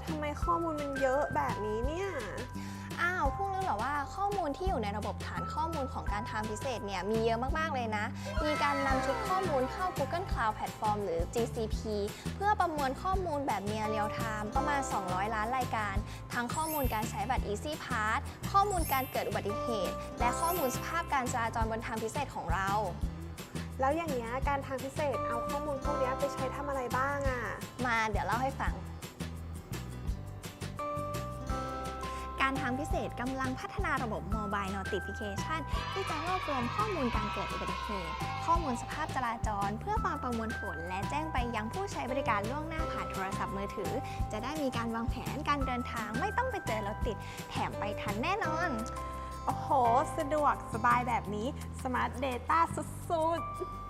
โหทำไมข้อมูลมันเยอะแบบนี้เนี่ย อ้าวเพิ่งรู้เหรอว่าข้อมูลที่อยู่ในระบบฐานข้อมูลของการทางพิเศษเนี่ยมีเยอะมากๆเลยนะ มีการนำชุดข้อมูลเข้า Google Cloud Platform หรือ GCP เพื่อประมวลข้อมูลแบบเนียเรียลไทม์ประมาณ 200 ล้านรายการ ทั้งข้อมูลการใช้บัตร Easy Pass ข้อมูลการเกิดอุบัติเหตุ และข้อมูลสภาพการจราจรบนทางพิเศษของเรา แล้วอย่างเนี้ยการทางพิเศษเอาข้อมูลพวกเนี้ยไปใช้ทำอะไรบ้างอะ มาเดี๋ยวเล่าให้ฟัง การทางพิเศษกำลังพัฒนาระบบ Mobile Notification ที่จะรวบรวมข้อมูลการเกิดอุบัติเหตุ ข้อมูลสภาพจราจร เพื่อมาประมวลผล และแจ้งไปยังผู้ใช้บริการล่วงหน้าผ่านโทรศัพท์มือถือ จะได้มีการวางแผนการเดินทางไม่ต้องไปเจอรถติด แถมไปทันแน่นอน โอ้โห สะดวกสบายแบบนี้ Smart Data สุดๆ